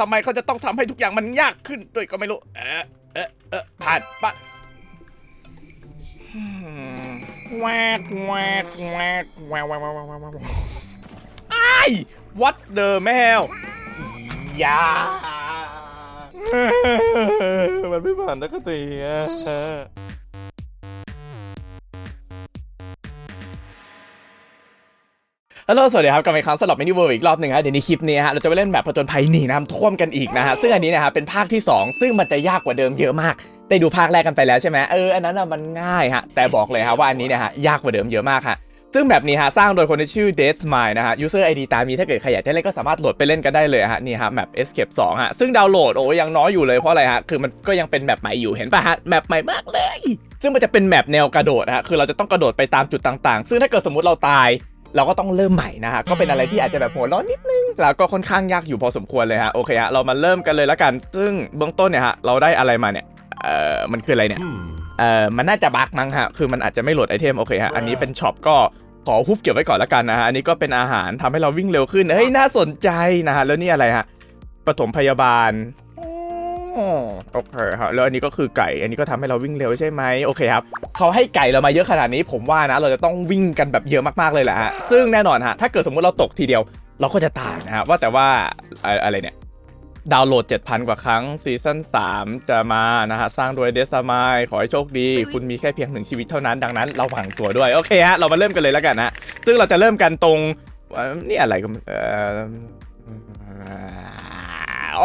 ทำไมเขาจะต้องทำให้ทุกอย่างมันยากขึ้นด้วยก็ไม่รู้ เออเออเออผ่านปะแวกแวกแวกแวกแวกแวกแวกแวกแวไอ้วัดเดอแมวยามันไม่ผ่านนักตีอะ ฮัลโหลสวัสดีครับกลับมาอีกครั้งสำหรับมินิเวิร์อีกรอบหนึ่งฮะเดี๋ยวในคลิปนี้ฮะเราจะไปเล่นแบบผจญภัยหนีน้ำท่วมกันอีกนะฮะซึ่งอันนี้นะฮะเป็นภาคที่ 2 ซึ่งมันจะยากกว่าเดิมเยอะมากได้ดูภาคแรกกันไปแล้วใช่ไหมเอออันนั้นน่ะมันง่ายฮะแต่บอกเลยฮะว่าอันนี้เนี่ยฮะยากกว่าเดิมเยอะมากฮะซึ่งแบบนี้ฮะสร้างโดยคนที่ชื่อ Dead Smile นะฮะ user ID ตามนี้ถ้าเกิดใครอยากจะเล่นก็สามารถโหลดไปเล่นกันได้เลยฮะนี่ฮะแมป Escape 2ฮะซึ่งดาวน์โหลดโอ้ยังน้อยอยู่เลยเพราะอะไรฮะคือมันก็ยังเป็นแมปใหม่อยู่เห็นปะฮะแมปใหม่มากเลย ซึ่งมันจะเป็นแมปแนวกระโดดฮะคือเราจะต้องกระโดดไปตามจุดต่างๆ ซึ่งถ้าเกิดสมมติเราตาย เราก็ต้องเริ่มใหม่นะฮะก็เป็นอะไรที่อาจจะแบบหัวร้อนนิดนึงแล้วก็ค่อนข้างยากอยู่พอสมควรเลยฮะโอเคฮะเรามาเริ่มกันเลยละกัน ซึ่งเบื้องต้นเนี่ยฮะเราได้อะไรมาเนี่ยเอ่อมันคืออะไรเนี่ยเอ่อมันน่าจะบั๊กมั้งฮะคือมันอาจจะไม่โหลดไอเทมโอเคฮะอันนี้เป็นช็อปก็ขอฮุบเก็บไว้ก่อนละกันนะฮะอันนี้ก็เป็นอาหารทำให้เราวิ่งเร็วขึ้นเฮ้ยน่าสนใจนะฮะแล้วนี่อะไรฮะปฐมพยาบาลอ๋อ โอเคฮะแล้วอันนี้ก็คือไก่ อันนี้ก็ทำให้เราวิ่งเร็วใช่ไหมโอเคครับเขาให้ไก่เรามาเยอะขนาดนี้ ผมว่านะ เราจะต้องวิ่งกันแบบเยอะมากๆเลยแหละฮะซึ่งแน่นอนฮะถ้าเกิดสมมติเราตกทีเดียว เราก็จะตายนะฮะว่าแต่ว่าอะอะไรเนี่ยดาวน์โหลด 7,000 กว่าครั้งซีซั่น3 จะมานะฮะ สร้างโดยเดซามายขอให้โชคดี คุณมีแค่เพียงหนึ่งชีวิตเท่านั้นดังนั้นเราหวังตัวด้วย โอเคฮะ เรามาเริ่มกันเลยแล้วกันนะซึ่งเราจะเริ่มกันตรง นี่อะไรกันเออ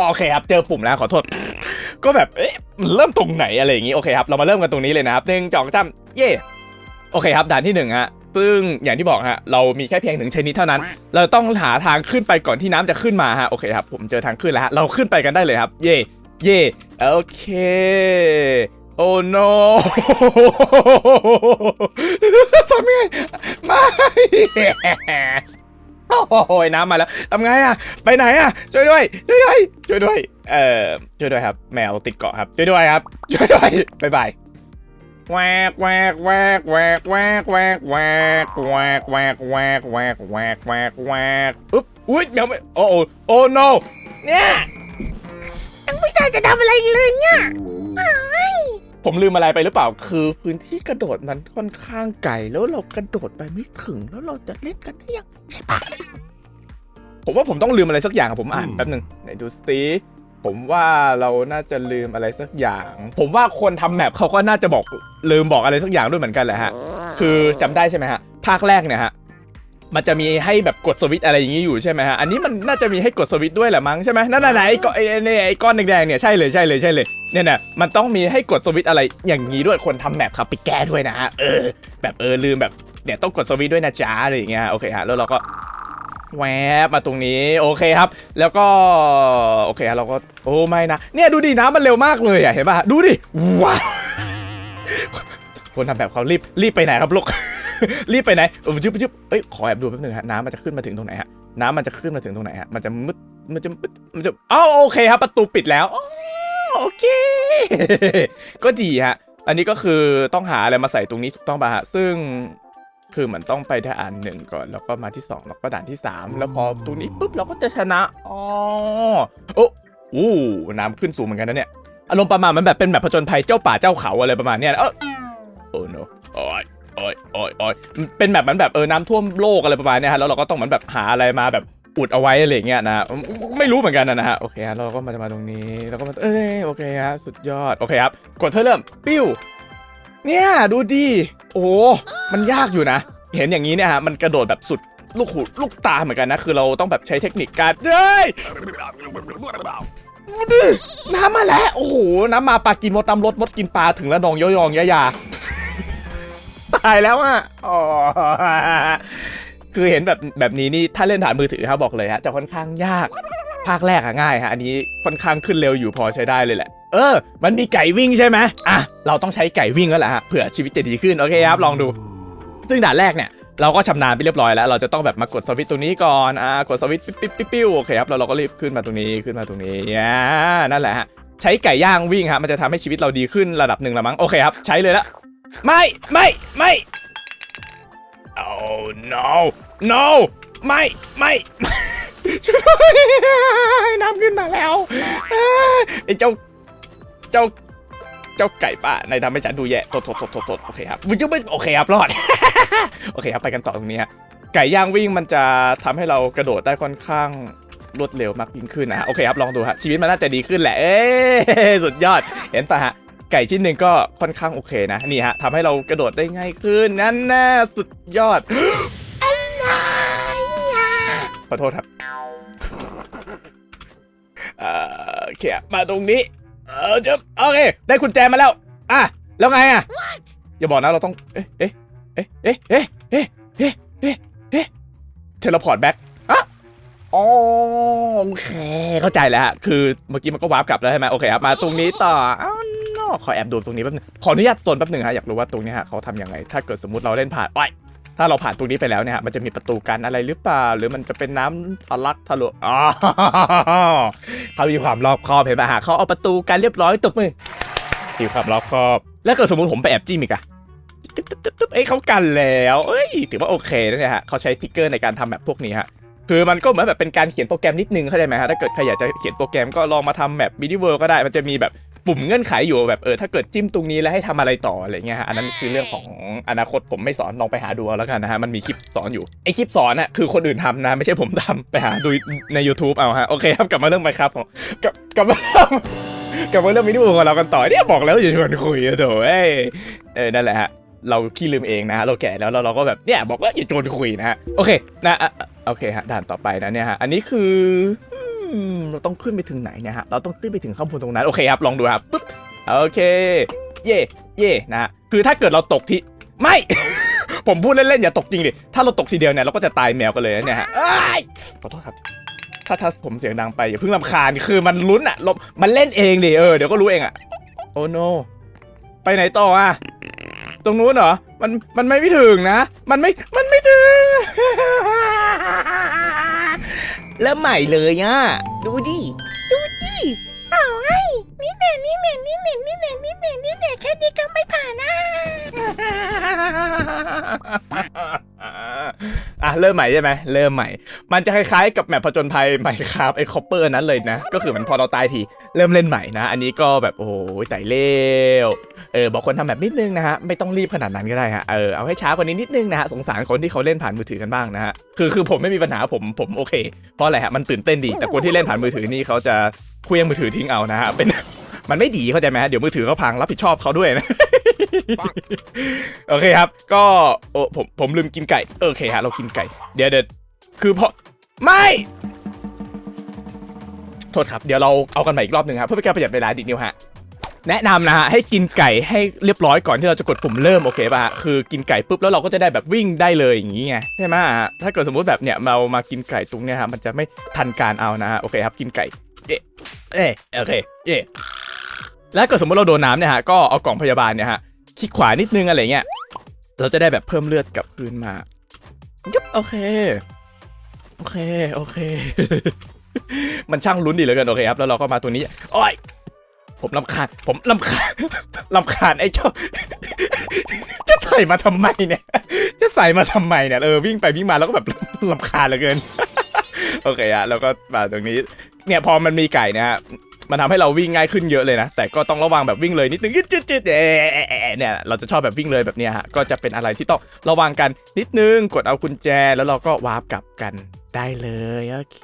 โอเคครับ เจอปุ่มแล้วขอโทษ ก็แบบเอ๊ะมันเริ่มตรงไหนอะไรอย่างงี้โอเคครับเรามาเริ่มกันตรงนี้เลยนะครับหนึ่งจอกจำเย่โอเคครับด่านที่หนึ่งฮะซึ่งอย่างที่บอกฮะเรามีแค่เพียงหนึ่งชนิดเท่านั้น เราต้องหาทางขึ้นไปก่อนที่น้ำจะขึ้นมาฮะโอเคครับผมเจอทางขึ้นแล้วฮะเราขึ้นไปกันได้เลยครับ เย่เย่โอเคโอ้ no ทำไงไม่โอ้ยน้ำมาแล้วทำไงอะไปไหนอะช่วยด้วย ช่วยด้วย ช่วยด้วย เอ่อช่วยด้วยครับ แมวติดเกาะครับ ช่วยด้วยครับ ช่วยด้วยบ๊ายบายแวกแวกแวกแวกแวกแวกแวกแวกแวกแวกแวกแวกแวกแวกอุ๊บอุ๊ยเดี๋ยวไม่โอ้โอ้โอ้ no เนี่ยยังไม่ได้จะทำอะไรเลยเนี่ยผมลืมอะไรไปหรือเปล่า คือพื้นที่กระโดดมันค่อนข้างไกลแล้วเรากระโดดไปไม่ถึงแล้วเราจะเล่นกันได้ยังใช่ปะผมว่าผมต้องลืมอะไรสักอย่างอะผมอ่านแป๊บหนึงไหนดูซิ ผมว่าเราน่าจะลืมอะไรสักอย่าง ผมว่าคนทำแมปเขาก็น่าจะบอกลืมบอกอะไรสักอย่างด้วยเหมือนกันแหละฮะ คือจำได้ใช่ไหมฮะ ภาคแรกเนี่ยฮะ มันจะมีให้แบบกดสวิตอะไรอย่างนี้อยู่ใช่ไหมฮะ อันนี้มันน่าจะมีให้กดสวิตด้วยแหละมั้งใช่ไหมนั่นน่ะไหนไอ้ก้อนไอ้ไอ้ก้อนแดงๆเนี่ยใช่เลยใช่เลยใช่เลยเนี่ยน่ะมันต้องมีให้กดสวิตอะไรอย่างนี้ด้วยคนทำแมปครับไปแก้ด้วยนะฮะ เออ แบบเออลืมแบบเดี๋ยวต้องกดสวิตด้วยนะจ๊ะอะไรอย่างเงี้ยโอเคฮะ แล้วเราก็ แวบมาตรงนี้โอเคครับ แล้วก็โอเคเราก็โอ้ไม่นะเนี่ยดูดิน้ำมันเร็วมากเลยอะเห็นป่ะดูดิว้าวคนทำแบบเขารีบรีบไปไหนครับลูกรีบไปไหนจึ๊บจึ๊บเอ้ยขอแอบดูแป๊บนึงฮะน้ำมันจะขึ้นมาถึงตรงไหนฮะน้ำมันจะขึ้นมาถึงตรงไหนฮะมันจะมืดมันจะมืดมันจะอ้าวโอเคครับประตูปิดแล้วโอเค ก็ดีฮะอันนี้ก็คือต้องหาอะไรมาใส่ตรงนี้ถูกต้องป่ะฮะซึ่ง คือเหมือนต้องไปด่านหนึ่งก่อน แล้วก็มาที่สองแล้วก็ด่านที่สามแล้วพอตรงนี้ปุ๊บเราก็จะชนะอ๋อโอ้อู้น้ำขึ้นสูงเหมือนกันนะเนี่ยอารมณ์ประมาณมันแบบเป็นแบบผจญภัยเจ้าป่าเจ้าเขาอะไรประมาณเนี้ยนะเออโอ้ no โอ้ยโอ้ยโอ้ยโอ้ยมันเป็นแบบมันแบบเออน้ำท่วมโลกอะไรประมาณเนี้ยฮะแล้วเราก็ต้องเหมือนแบบหาอะไรมาแบบอุดเอาไว้อะไรอย่างเงี้ยนะไม่รู้เหมือนกันนะฮะโอเคฮะเราก็มาจะมาตรงนี้แล้วก็มาเอ้ยโอเคฮะสุดยอดโอเคครับกดเพื่อเริ่มปิ้ว เนี่ยดูดิโอ้มันยากอยู่นะ เห็นอย่างนี้เนี่ยฮะมันกระโดดแบบสุดลูกหูลูกตาเหมือนกันนะ คือเราต้องแบบใช้เทคนิคการเฮ้ยดูน้ำมาแล้วโอ้โหน้ำมาปลากินมดตำรถมดกินปลาถึงแล้วนองยอยองยะยาตายแล้วอะอ๋อคือเห็นแบบแบบนี้นี่ถ้าเล่นผ่านมือถือครับบอกเลยฮะจะค่อนข้างยาก ภาคแรกอะง่ายฮะอันนี้ค่อนข้างขึ้นเร็วอยู่พอใช้ได้เลยแหละ เออ มันมีไก่วิ่งใช่ไหมอะเราต้องใช้ไก่วิ่งแล้วแหละฮะเผื่อชีวิตจะดีขึ้นโอเคครับลองดู ซึ่งด่านแรกเนี่ยเราก็ชำนาญไปเรียบร้อยแล้ว เราจะต้องแบบมากดสวิตตรงนี้ก่อน อ่า กดสวิตปิ๊บปิ๊บปิ๊บปิ๊บโอเคครับ แล้วเราก็รีบขึ้นมาตรงนี้ ขึ้นมาตรงนี้อ่านั่นแหละฮะ ใช้ไก่ย่างวิ่งฮะมันจะทำให้ชีวิตเราดีขึ้นระดับหนึ่งละมั้ง โอเคครับ ใช้เลยละ ไม่ ไม่ ไม่ oh no no ไม่ ไม่ ช่วยด้วยน้ำขึ้นมาแล้วไอ้เจ้า เจ้า เจ้าไก่ป่าในทำให้ฉันดูแย่ทษโทษโทษโทษโทษโอเคครับมันจะไม่โอเคครับรอด โอเคครับไปกันต่อตรงนี้ฮะไก่ย่างวิ่งมันจะทำให้เรากระโดดได้ค่อนข้างรวดเร็วมากยิ่งขึ้นนะโอเคครับลองดูฮะชีวิตมันน่าจะดีขึ้นแหละเอ้สุดยอดเห็นปะฮะไก่ชิ้นหนึ่งก็ค่อนข้างโอเคนะนี่ฮะทำให้เรากระโดดได้ง่ายขึ้นนั่นแน่สุดยอด อโทษครับเอ่อโอเคอะมาตรงนี้ เออจะโอเค ได้กุญแจมาแล้ว อะ แล้วไงอะ อย่าบอกนะเราต้อง เอ๊ะ เอ๊ะ เอ๊ะ เอ๊ะ เอ๊ะ เอ๊ะ เอ๊ะ เอ๊ะ เทเลพอร์ตแบ็กอะอ๋อโอเค เข้าใจแล้วฮะคือเมื่อกี้มันก็วาร์ปกลับแล้วใช่ไหมโอเคครับ มาตรงนี้ต่ออ้าวนอขอแอบดูตรงนี้แป๊บนึง ขออนุญาตโซนแป๊บนึงฮะ อยากรู้ว่าตรงนี้ฮะเขาทำยังไง ถ้าเกิดสมมติเราเล่นผ่านไป ถ้าเราผ่านตรงนี้ไปแล้วเนี่ยฮะมันจะมีประตูกันอะไรหรือเปล่า หรือมันจะเป็นน้ำทะลักทะลวอ๋อเขามีความรอบคอบเห็นปะฮะเขาเอาประตูกันเรียบร้อยตบมือมีความรอบคอบ แล้วเกิดสมมติผมไปแอบจิ้มอีกอะตึ๊บเอ้ยเขากันแล้วเอ้ยถือว่าโอเคนะเนี่ยฮะเขาใช้ติ๊กเกอร์ในการทำแบบพวกนี้ฮะคือมันก็เหมือนแบบเป็นการเขียนโปรแกรมนิดนึงเข้าใจไหมฮะถ้าเกิดใครอยากจะเขียนโปรแกรมก็ลองมาทำแบบมินิเวิร์ก็ได้มันจะมีแบบ ปุ่มเงื่อนไขอยู่แบบเออถ้าเกิดจิ้มตรงนี้แล้วให้ทำอะไรต่ออะไรเงี้ยฮะอันนั้นคือเรื่องของอนาคตผมไม่สอนลองไปหาดูเอาแล้วกันนะฮะมันมีคลิปสอนอยู่ไอคลิปสอนน่ะคือคนอื่นทำนะ ไม่ใช่ผมทำไปหาดูใน YouTube เอาฮะโอเคครับกลับมาเรื่องไปครับผมกลับกลับมาเรื่องกลับมาเรื่องมินิบูของเรากันต่อเนี่ยบอกแล้วอย่าชวนคุยอะโถเอ้ยเออนั่นแหละฮะเราขี้ลืมเองนะฮะเราแก่แล้วแล้วเราก็แบบเนี่ยบอกแล้วอย่าชวนคุยนะฮะโอเคนะอะอะโอเคฮะด่านต่อไปนะเนี่ยฮะอันนี้คืออืม เราต้องขึ้นไปถึงไหนเนี่ยฮะ เราต้องขึ้นไปถึงข้างบนตรงนั้น โอเคครับ ลองดูครับปึ๊บ โอเค เย่เย่นะฮะ คือถ้าเกิดเราตกที่ ไม่ ผมพูดเล่นๆ อย่าตกจริงดิ ถ้าเราตกทีเดียวเนี่ยเราก็จะตายแมวกันเลยนะเนี่ยฮะขอโทษครับ ถ้าถ้าผมเสียงดังไปอย่าเพิ่งรำคาญ คือมันลุ้นอะลมมันเล่นเองดิ เออ เดี๋ยวก็รู้เองอะโอ้โน ไปไหนต่ออะตรงนู้นเหรอ มัน มันไม่ถึงนะ มันไม่ มันไม่ถึง แล้วใหม่เลยอะดูดิเอาไอ้นี่แน่นี่แน่นี่แน่นี่แน่นี่แน่นี่แน่แค่นี้ก็ไม่ผ่านนะ อะเริ่มใหม่ใช่ไหมเริ่มใหม่ มันจะคล้ายๆกับแมปผจญภัยใหม่ครับไอ้คอปเปอร์นั้นเลยนะ ก็คือมันพอเราตายทีเริ่มเล่นใหม่นะ อันนี้ก็แบบโอ้โหไต่เร็วเออบอกคนทำแบบนิดนึงนะฮะไม่ต้องรีบขนาดนั้นก็ได้ฮะเออเอาให้ช้ากว่านี้นิดนึงนะฮะสงสารคนที่เขาเล่นผ่านมือถือกันบ้างนะฮะคือคือผมไม่มีปัญหาผมผมโอเค เพราะอะไรฮะมันตื่นเต้นดี แต่คนที่เล่นผ่านมือถือนี่เขาจะเคลี้ยงมือถือทิ้งเอานะฮะเป็นมันไม่ดีเข้าใจไหมฮะเดี๋ยวมือถือเขาพังรับผิดชอบเขาด้วยนะ โอเคครับ ก็โอ้ผมผมลืมกินไก่ โอเคฮะเรากินไก่ เดี๋ยวเดี๋ยวคือพอไม่ โทษครับ เดี๋ยวเราเอากันใหม่อีกรอบหนึ่งครับเพื่อเป็นการประหยัดเวลาดิดนิวฮะแนะนำนะฮะให้กินไก่ให้เรียบร้อยก่อนที่เราจะกดปุ่มเริ่มโอเคป่ะคือกินไก่ปุ๊บแล้วเราก็จะได้แบบวิ่งได้เลยอย่างงี้ไงใช่ไหมฮะถ้าเกิดสมมุติแบบเนี่ยเรามากินไก่ตรงเนี้ยฮะมันจะไม่ทันการเอานะฮะโอเคครับกินไก่เอ๊ะเอ๊ะโอเคเอ๊ะแล้วเกิดสมมติเราโดนน้ำเนี่ยฮะก็เอากล่องพยาบาลเนี่ยฮะ คลิกขวานิดนึงอะไรเงี้ย เราจะได้แบบเพิ่มเลือดกลับคืนมายุบโอเค โอเค โอเค มันช่างลุ้นดีเหลือเกินโอเคครับ แล้วเราก็มาตัวนี้ โอ้ย ผมลำคาญ ผมลำคาญลำคาญไอ้เจ้า จะใส่มาทำไมเนี่ย จะใส่มาทำไมเนี่ย เออวิ่งไปวิ่งมาแล้วก็แบบลำคาญเหลือเกิน โอเคอะแล้วก็มาตรงนี้ เนี่ยพอมันมีไก่นะฮะ มันทำให้เราวิ่งง่ายขึ้นเยอะเลยนะ แต่ก็ต้องระวังแบบวิ่งเลยนิดนึงจิ๊ดจิ๊ดเอ๊ะเนี่ยเราจะชอบแบบวิ่งเลยแบบเนี้ยฮะก็จะเป็นอะไรที่ต้องระวังกันนิดนึงกดเอากุญแจแล้วเราก็วาร์ปกลับกันได้เลยโอเค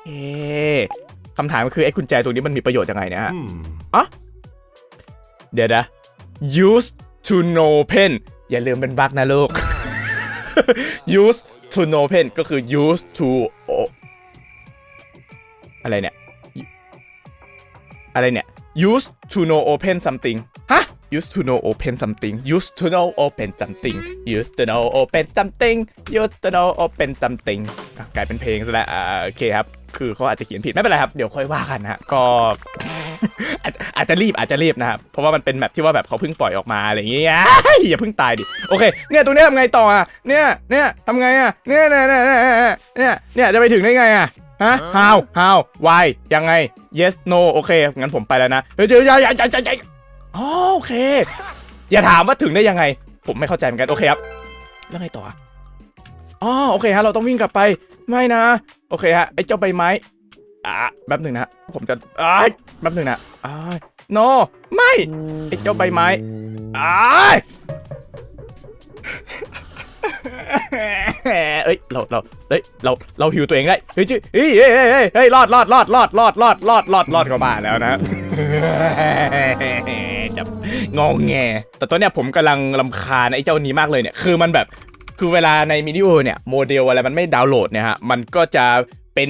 คำถามก็คือไอ้กุญแจตรงนี้มันมีประโยชน์ยังไงเนี่ยฮะเดี๋ยวนะ use to no pen อย่าลืมเป็นบั๊กนะลูก use to no pen ก็คือ use to o อะไรเนี่ย อะไรเนี่ย used to know open something ฮะ used to know open something used to know open something used to know open something used to know open something กลายเป็นเพลงซะแล้วโอเคครับ คือเขาอาจจะเขียนผิดไม่เป็นไรครับ เดี๋ยวค่อยว่ากันฮะ ก็ อาจจะรีบอาจจะรีบนะครับ เพราะว่ามันเป็นแมปที่ว่าแบบเขาเพิ่งปล่อยออกมาอะไรอย่างเงี้ยอย่าเพิ่งตายดิ โอเค เนี่ยตรงเนี้ยทำไงต่ออะ เนี่ยเนี่ยทำไงอะเนี่ยเนี่ยเนี่ยเนี่ยเนี่ยเนี่ยจะไปถึงได้ไงอะฮะ how how why ยังไง yes no โอเค งั้นผมไปแล้วนะ เฮ้ยเจออย่าอย่าอย่าอย่าอย่โอเค อย่าถามว่าถึงได้ยังไง ผมไม่เข้าใจเหมือนกัน โอเคครับ แล้วไงต่ออ๋อ โอเคฮะ เราต้องวิ่งกลับไป ไม่นะ โอเคฮะ ไอ้เจ้าใบไม้ อะแป๊บหนึ่งนะผมจะอ้ายแป๊บหนึ่งนะอ้าย no ไม่ไอ้เจ้าใบไม้อ้ายเอ้ยเราเราเฮ้ยเราเราหิวตัวเองได้เฮ้ยชื่อเฮ้ยเฮ้ยเฮ้ยรอดรอดรอดรอดรอดรอดรอดรอดรอดเข้าบ้าแล้วนะจับงองแงแต่ตอนเนี้ยผมกำลังลำคาญไอ้เจ้านี้มากเลยเนี่ยคือมันแบบคือเวลาในมินิโอเนี่ยโมเดลอะไรมันไม่ดาวน์โหลดเนี่ยฮะมันก็จะเป็น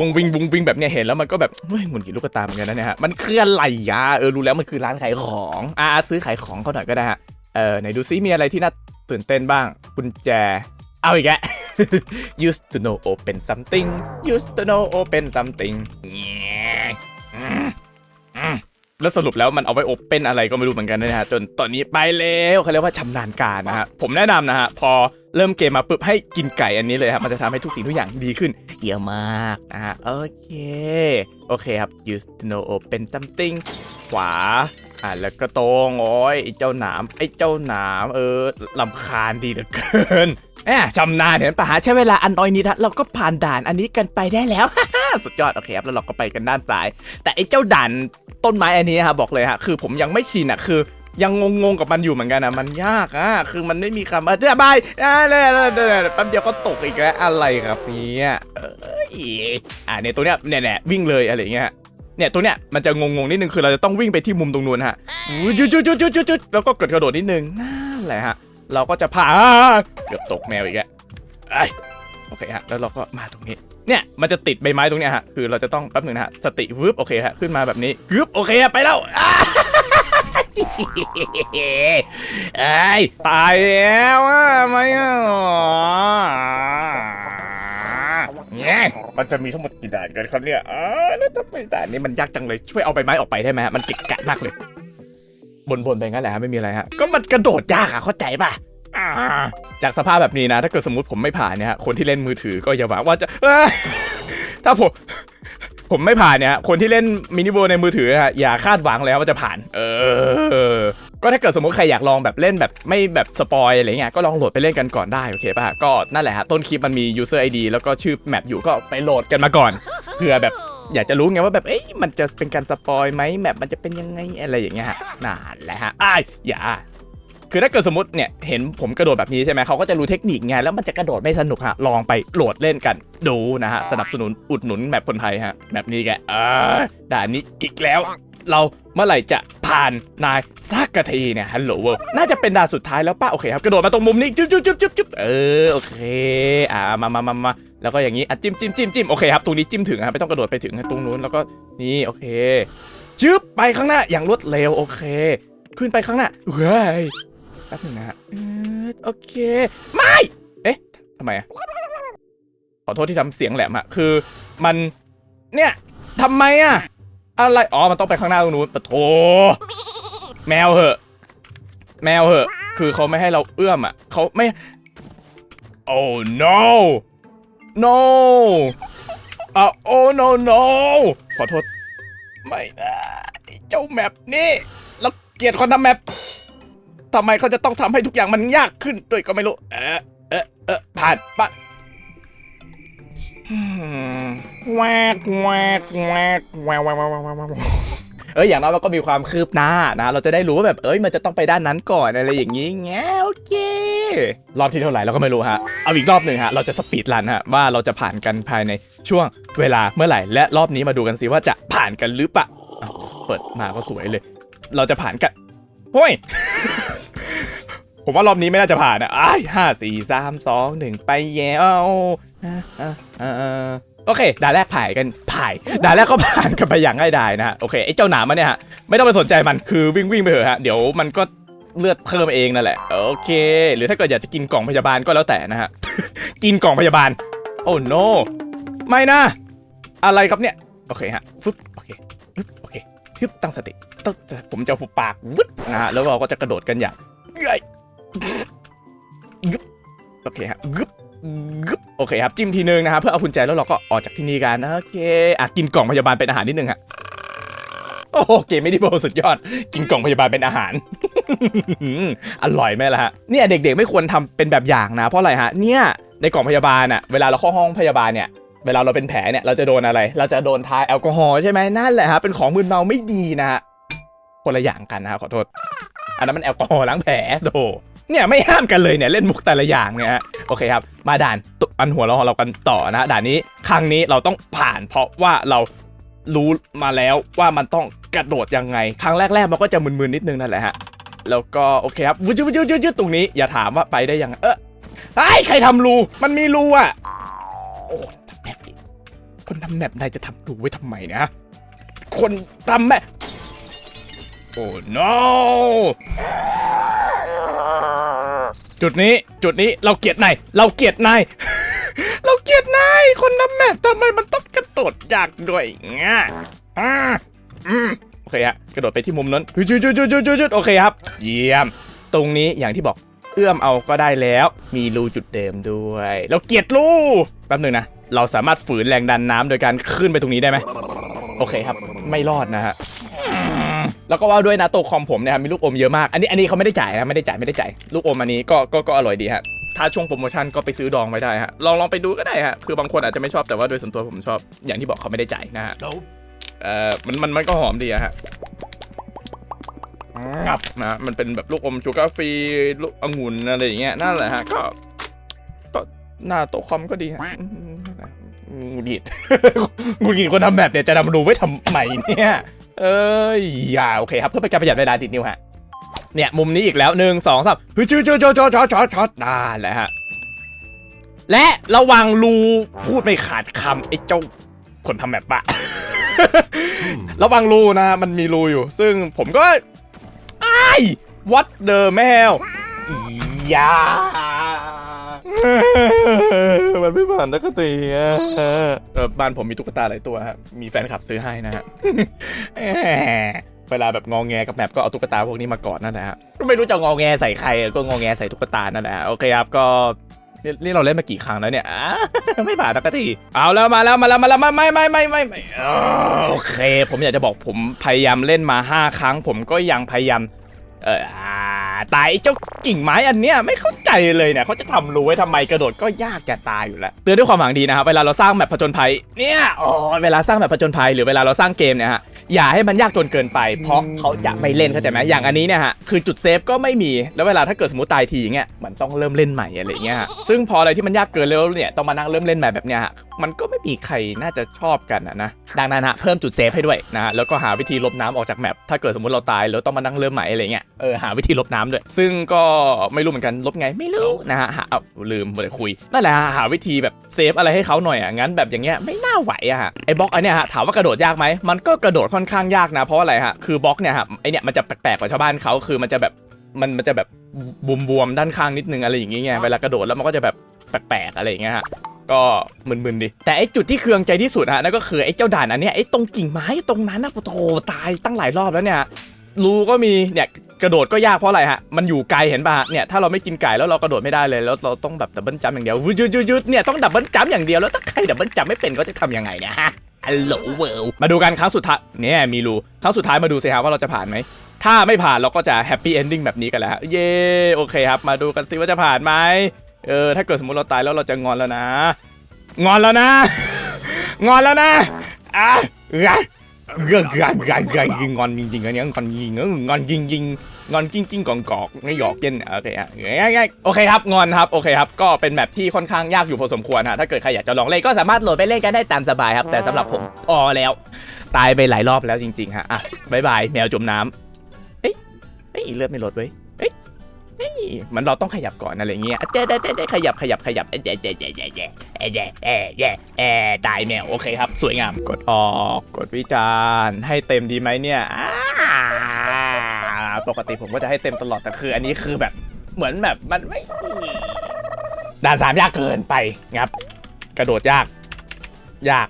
วงวิงวงวิงแบบเนี้ยเห็นแล้วมันก็แบบเฮ้ยหงุดหงิดลูกตาเหมือนกันนะเนี่ยฮะมันคืออะไรยะเออรู้แล้วมันคือร้านขายของอ่าซื้อขายของเขาหน่อยก็ได้ฮะเออไหนดูซิมีอะไรที่น่าตื่นเต้นบ้างกุญแจเอาอีกแล้ว used to know open something used to know open something อืมอืม แล้วสรุปแล้วมันเอาไว้โอเป็นอะไรก็ไม่รู้เหมือนกันนะฮะจนตอนนี้ไปแล้วเขาเรียกว่าชำนาญการนะฮะผมแนะนำนะฮะพอเริ่มเกมมาปุ๊บให้กินไก่อันนี้เลยครับมันจะทำให้ทุกสิ่งทุกอย่างดีขึ้นเยอะมากนะฮะโอเคโอเคครับ use to know open something ขวาอะแล้วก็ตรงโอ้ยไอ้เจ้าหนามไอ้เจ้าหนามเออลำคาญดีเหลือเกินแหมชำนาญเห็นปะฮะใช้เวลาอันน้อยนิดฮะเราก็ผ่านด่านอันนี้กันไปได้แล้ว สุดยอดโอเคครับแล้วเราก็ไปกันด้านซ้าย แต่ไอ้เจ้าด่านต้นไม้อันนี้ฮะบบอกเลยฮะคือผมยังไม่ชินอะคือยังงงๆกับมันอยู่เหมือนกันอะมันยากอะคือมันไม่มีคำอธิบายอ่าเนี่ยแป๊บเดียวก็ตกอีกแล้วอะไรครับเนี่ยเอ้ยอ่าเนี่ยตัวเนี้ยเนี่ยๆวิ่งเลยอะไรเงี้ยเนี่ยตัวเนี้ยมันจะงงๆนิดนึงคือเราจะต้องวิ่งไปที่มุมตรงนู้นฮะจุดจุดจุดจุดจุดแล้วก็กดกระโดดนิดนึงนั่นแหละฮะเราก็จะผ่าเกือบตกแมวอีกแล้วโอเคฮะแล้วเราก็มาตรงนี้ เนี่ยมันจะติดใบไม้ตรงเนี้ยฮะคือเราจะต้องแป๊บหนึ่งนะฮะสติวืบโอเคฮะขึ้นมาแบบนี้กึบโอเคฮะไปแล้วอ้า ไอ้ยตายแล้วอะไม่อะเนี่ยมันจะมีทั้งหมดกี่ด่านกันครับเนี่ยอ๋อแล้วทำไมด่านนี้มันยากจังเลยช่วยเอาใบไม้ออกไปได้ไหมฮะมันเกะกะมากเลยบนๆไปงั้นแหละฮะไม่มีอะไรฮะก็มันกระโดดยากอะเข้าใจป่ะอ่า จากสภาพแบบนี้นะ ถ้าเกิดสมมติผมไม่ผ่านเนี่ยคนที่เล่นมือถือก็อย่าหวังว่าจะถ้าผมผมไม่ผ่านเนี่ยคนที่เล่นมินิโบในมือถือฮะอย่าคาดหวังเลยครับว่าจะผ่าน เออ ก็ถ้าเกิดสมมติใครอยากลองแบบเล่นแบบไม่แบบสปอยอะไรเงี้ยก็ลองโหลดไปเล่นกันก่อนได้โอเคป่ะก็นั่นแหละฮะต้นคลิปมันมี user ID แล้วก็ชื่อแมปอยู่ก็ไปโหลดกันมาก่อนเผื่อแบบอยากจะรู้ไงว่าแบบเอ้ยมันจะเป็นการสปอยไหมแมปมันจะเป็นยังไงอะไรอย่างเงี้ยฮะนั่นแหละฮะอ้ายอย่า คือถ้าเกิดสมมติเนี่ยเห็นผมกระโดดแบบนี้ใช่ไหมเขาก็จะรู้เทคนิคไงแล้วมันจะกระโดดไม่สนุกฮะลองไปโหลดเล่นกันดูนะฮะสนับสนุนอุดหนุนแมปคนไทยฮะแบบนี้แกเออด่านนี้อีกแล้ว เราเมื่อไหร่จะผ่านนายสักกะทีเนี่ยฮัลโหลเวิร์น่าจะเป็นด่านสุดท้ายแล้วป้าโอเคครับกระโดดมาตรงมุมนี้จุ๊บจุ๊บจุ๊บจุ๊บจุ๊บเออโอเคอ่ามามามามาแล้วก็อย่างนี้อะจิ้มจิ้มจิ้มจิ้มโอเคครับตรงนี้จิ้มถึงครับไม่ต้องกระโดดไปถึงตรงนู้นแล้วก็นี่โอเคจึ๊บไปข้างหน้าอย่างรวดเร็วโอเค ขึ้นไปข้างหน้าเฮ้ย แป๊บหนึ่งนะฮะโอเค ไม่ เอ๊ะทำไมอะขอโทษที่ทำเสียงแหลมอะคือมันเนี่ยทำไมอะอะไร อ๋อ มันต้องไปข้างหน้าตรงนู้นปะโถแมวเหอะ แมวเหอะ คือเขาไม่ให้เราเอื้อมอะเขาไม่ oh no no อะ oh no no ขอโทษ ไม่นะเจ้าแมปนี่เราเกลียดคนทำแมป ทำไมเขาจะต้องทำให้ทุกอย่างมันยากขึ้นด้วยก็ไม่รู้ เออเออเออผ่านปะแวกแวกแวกแวกแวกแวกแวกเอออย่างน้อยเราก็มีความคืบหน้านะ เราจะได้รู้ว่าแบบเอ้ยมันจะต้องไปด้านนั้นก่อนอะไรอย่างนี้แงโอเค รอบที่เท่าไหร่เราก็ไม่รู้ฮะ เอาอีกรอบหนึ่งฮะ เราจะสปีดลันฮะ ว่าเราจะผ่านกันภายในช่วงเวลาเมื่อไหร่ และรอบนี้มาดูกันสิว่าจะผ่านกันหรือปะเปิดมาก็สวยเลย เราจะผ่านกัน โฮ้ย ผมว่ารอบนี้ไม่น่าจะผ่านอะอ้ห้าสี่สามสองหนึ่งไปแย้วอะอะอะอะโอเคด่านแรกผ่านกันผ่านด่านแรกก็ผ่านกันไปอย่างง่ายดายนะโอเคไอ้เจ้าหนามมันเนี่ยฮะไม่ต้องไปสนใจมันคือวิ่งวิ่งไปเถอะฮะเดี๋ยวมันก็เลือดเพิ่มเองนั่นแหละโอเค หรือถ้าเกิดอยากจะกินกล่องพยาบาลก็แล้วแต่นะฮะกินกล่องพยาบาล โอ้ no ไม่นะ อะไรครับเนี่ย โอเคฮะฟึบโอเคฟึบโอเคฮึบตั้งสติ ผมจะหุบปากวึดนะฮะแล้วเราก็จะกระโดดกันอย่างเอ้ยกึบโอเคฮะกึบกึบโอเคครับจิ้มทีนึงนะครับเพื่อเอากุญแจแล้วเราก็ออกจากที่นี่กันโอเคอะกินกล่องพยาบาลเป็นอาหารนิดนึงฮะโอ้โหเกมไม่ได้โบสุดยอด กินกล่องพยาบาลเป็นอาหาร อร่อยไหมล่ะฮะเนี่ยเด็กๆไม่ควรทำเป็นแบบอย่างนะ เพราะอะไรฮะเนี่ยในกล่องพยาบาลอะเวลาเราเข้าห้องพยาบาลเนี่ยเวลาเราเป็นแผลเนี่ยเราจะโดนอะไร เราจะโดนทายแอลกอฮอล์ใช่ไหมนั่นแหละฮะเป็นของมึนเมาไม่ดีนะฮะ คนละอย่างกันนะฮะขอโทษ อันนั้นมันแอลกอฮอล์ล้างแผลโดเนี่ยไม่ห้ามกันเลยเนี่ยเล่นมุกแต่ละอย่างเนี่ยฮะโอเคครับ มาด่านตุอันหัวเราเรากันต่อนะ ด่านนี้ครั้งนี้เราต้องผ่านเพราะว่าเรารู้มาแล้วว่ามันต้องกระโดดยังไง ครั้งแรกๆมันก็จะมึนๆนิดนึงนั่นแหละฮะแล้วก็โอเคครับวุ้ยวุ้ยวุ้ยวุ้ยตรงนี้อย่าถามว่าไปได้ยังเออไอ้ใครทำรูมันมีรูอะโอ้ทำแมปคนทำแมปนายจะทำรูไว้ทำไมนะคนทำแมป โอ้ no จุดนี้จุดนี้เราเกลียดนายเราเกลียดนายเราเกลียดนายคนทำแมปทำไมมันต้องกระโดดยากด้วยง่ะอ่าอืมโอเคฮะกระโดดไปที่มุมนั้นจุดจุดจุดจุดจุดโอเคครับ เยี่ยม ตรงนี้อย่างที่บอกเอื้อมเอาก็ได้แล้ว มีรูจุดเดิมด้วย เราเกลียดรูแป๊บหนึ่งนะ เราสามารถฝืนแรงดันน้ำโดยการขึ้นไปตรงนี้ได้ไหมโอเคครับ ไม่รอดนะฮะ แล้วก็ว่าด้วยนะตัวคอมผมเนี่ยครับมีลูกอมเยอะมากอันนี้อันนี้เขาไม่ได้จ่ายนะไม่ได้จ่ายไม่ได้จ่ายลูกอมอันนี้ก็ก็ก็อร่อยดีฮะถ้าช่วงโปรโมชั่นก็ไปซื้อดองไว้ได้ฮะลองลองไปดูก็ได้ฮะคือบางคนอาจจะไม่ชอบแต่ว่าโดยส่วนตัวผมชอบ อย่างที่บอกเขาไม่ได้จ่ายนะฮะเอ่อมันมันมันก็หอมดีอะฮะงับนะมันเป็นแบบลูกอมชูการ์ฟรีลูกองุ่นอะไรอย่างเงี้ยนั่นแหละฮะก็ก็หน้าโต๊ะคอมก็ดีฮะอืมหงุดหงิดหงุดหงิดคนทำแบบเนี่ยจะนำรูไว้ทำไมเนี่ย เอ้ยอย่าโอเคครับเพื่อเป็นการประหยัดเวลาติดนิ้วฮะเนี่ยมุมนี้อีกแล้วหนึ่งสองสามเฮ้ยชื่อชื่อชื่อชื่อชื่อชื่อชื่อได้แหละฮะและระวังรูพูดไม่ขาดคำไอ้เจ้าคนทำแบบปะ ระวังรูนะมันมีรูอยู่ ซึ่งผมก็ไอ้วัดเดอร์แมวอียา มันไม่ผ่านนักตีอะเออบ้านผมมีตุ๊กตาหลายตัวฮะมีแฟนคลับซื้อให้นะฮะเวลาแบบงองแงกับแมปก็เอาตุ๊กตาพวกนี้มากอดนั่นแหละฮะไม่รู้จะงองแงใส่ใครก็งองแงใส่ตุ๊กตานั่นแหละโอเคครับก็นี่เราเล่นมากี่ครั้งแล้วเนี่ยไม่ผ่านนักตีเอาแล้วมาแล้วมาแล้วมาแล้วไม่ไม่ไม่ไม่ไม่ไม่โอเค ผมอยากจะบอกผมพยายามเล่นมาห้าครั้ง ผมก็ยังพยายาม เออตายไอ้เจ้ากิ่งไม้อันเนี้ยไม่เข้าใจเลยเนี่ยเขาจะทำรู้ไว้ทำไมกระโดดก็ยากจะตายอยู่แล้วเตือนด้วยความหวังดีนะครับเวลาเราสร้างแบบผจญภัยเนี่ยอ๋อเวลาสร้างแบบผจญภัยหรือเวลาเราสร้างเกมเนี่ยฮะ อย่าให้มันยากจนเกินไป เพราะเขาจะไม่เล่นเข้าใจไหมอย่างอันนี้เนี่ยฮะคือจุดเซฟก็ไม่มีแล้วเวลาถ้าเกิดสมมติตายทีอย่างเงี้ยมันต้องเริ่มเล่นใหม่อะไรเงี้ยฮะซึ่งพออะไรที่มันยากเกินแล้วเนี่ยต้องมานั่งเริ่มเล่นใหม่แบบเนี้ยฮะมันก็ไม่มีใครน่าจะชอบกันอะนะดังนั้นฮะเพิ่มจุดเซฟให้ด้วยนะฮะแล้วก็หาวิธีลบน้ำออกจากแมปถ้าเกิดสมมติเราตายแล้วต้องมานั่งเริ่มใหม่อะไรเงี้ยเออหาวิธีลบน้ำด้วย ซึ่งก็ไม่รู้เหมือนกันลบไงไม่รู้นะฮะเอาลืมหมดเลยคุยนั่นแหละฮะหาวิธีแบบเซฟอะไรให้เขาหน่อยอะงั้นแบบอย่างเงี้ยไม่น่าไหวอะฮะไอ้บล็อกอันเนี้ยฮะถามว่ากระโดดยากไหมมันก็กระโดดค่อนข้างยากนะ เพราะอะไรฮะ คือบล็อกเนี่ยฮะไอเนี่ยมันจะแปลกๆกว่าชาวบ้านเขาคือมันจะแบบมันมันจะแบบบวมๆด้านข้างนิดนึงอะไรอย่างเงี้ยเวลากระโดดแล้วมันก็จะแบบแปลกๆอะไรอย่างเงี้ยฮะก็มึนๆดิ แต่ไอ้จุดที่เคืองใจที่สุดฮะนั่นก็คือไอ้เจ้าด่านอันเนี้ยไอ้ตรงกิ่งไม้ตรงนั้นนะโอ้โหตายตั้งหลายรอบแล้วเนี่ยรูก็มีเนี่ยกระโดดก็ยากเพราะอะไรฮะ มันอยู่ไกลเห็นป่ะเนี่ยถ้าเราไม่กินไก่แล้วเรากระโดดไม่ได้เลย แล้วเราต้องแบบดับเบิลจัมป์อย่างเดียววืดยืดยืดเนี่ยต้องดับเบิลจัมป์อย่างเดียวแล้วถ้าใครดับเบิลจัมป์ไม่เป็นก็จะทำยังไงเนี่ยฮะ อัลโหลเวิลมาดูกันครั้งสุดท้ายเนี่ยมีรูครั้งสุดท้ายมาดูสิฮะว่าเราจะผ่านไหมถ้าไม่ผ่านเราก็จะแฮปปี้เอนดิ้งแบบนี้กันแล้วฮะเย้โอเคครับ มาดูกันสิว่าจะผ่านไหมเออถ้าเกิดสมมติเราตายแล้วเราจะงอนแล้วนะ งอนแล้วนะ งอนแล้วนะอะ กะกะกะกะกะงอนจริงๆอันนี้งอนยิงงอนยิงยิงงอนกิ้งกิ้งกองกอกไม่หยอกเย็นโอเคฮะง่ายๆโอเคครับงอนครับโอเคครับก็เป็นแบบที่ค่อนข้างยากอยู่พอสมควรฮะถ้าเกิดใครอยากจะลองเล่นก็สามารถโหลดไปเล่นกันได้ตามสบายครับแต่สำหรับผมพอแล้ว ตายไปหลายรอบแล้วจริงๆฮะอะบายบายแมวจมน้ำเอ้ยเอ้ยเลือดไม่ลดเว้ย มันเราต้องขยับก่อนอะไรเงี้ยเจ๊เจ๊เจ๊ขยับขยับขยับเจ๊เจ๊เจ๊เจ๊เจ๊เอเย่เอเย่เอตายแมวโอเคครับ สวยงามกดออกกดวิจารณ์ให้เต็มดีไหมเนี่ยปกติผมก็จะให้เต็มตลอดแต่คือ อันนี้คือแบบเหมือนแบบมันไม่ด่านสามยากเกินไปงับ กระโดดยาก ยาก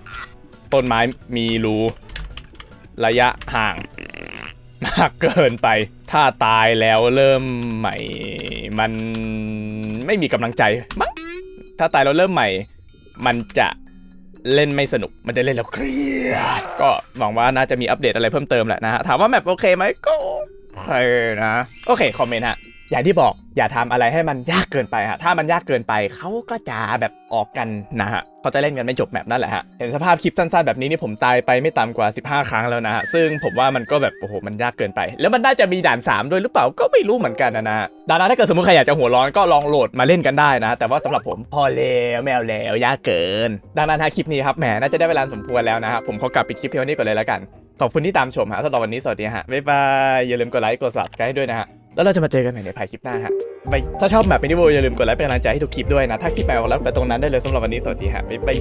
ต้นไม้มีรูระยะห่าง มากเกินไป ถ้าตายแล้วเริ่มใหม่ มันไม่มีกำลังใจมั้งถ้าตายเราเริ่มใหม่ มันจะเล่นไม่สนุก มันจะเล่นแล้วเครียด ก็หวังว่าน่าจะมีอัปเดตอะไรเพิ่มเติมแหละนะฮะ ถามว่าแมปโอเคไหมก็โอเคนะ โอเค คอมเมนต์ฮะ อย่างที่บอกอย่าทำอะไรให้มันยากเกินไปฮะถ้ามันยากเกินไปเขาก็จะแบบออกกันนะฮะเขาจะเล่นกันไม่จบแบบนั่นแหละฮะเห็นสภาพคลิปสั้นๆแบบนี้นี่ผมตายไปไม่ต่ำกว่า 15 ครั้งแล้วนะฮะซึ่งผมว่ามันก็แบบโอ้โหมันยากเกินไป แล้วมันน่าจะมีด่าน 3 ด้วยหรือเปล่าก็ไม่รู้เหมือนกันนะนะดังนั้นถ้าเกิดสมมติใครอยากจะหัวร้อนก็ลองโหลดมาเล่นกันได้นะแต่ว่าสำหรับผมพอแล้วไม่เอาแล้วยากเกิน ดังนั้นฮะคลิปนี้ครับแหมน่าจะได้เวลาสมควรแล้วนะฮะผมขอกลับไปคลิปเพียงนี้ก่อนเลยแล้วกันขอบคุณที่ตามชมฮะสำหรับวันนี้สวัสดีฮะบ๊ายบายอย่าลืมกดไลค์กด subscribe ให้ด้วยนะฮะ แล้วเราจะมาเจอกันใหม่ในภายคลิปหน้าฮะไปถ้าชอบแบบมินิโวอย่าลืมกดไลค์เป็นกำลังใจให้ทุกคลิปด้วยนะ ถ้าคลิปแปลแล้วไปตรงนั้นได้เลยสำหรับวันนี้สวัสดีฮะบ๊ายบาย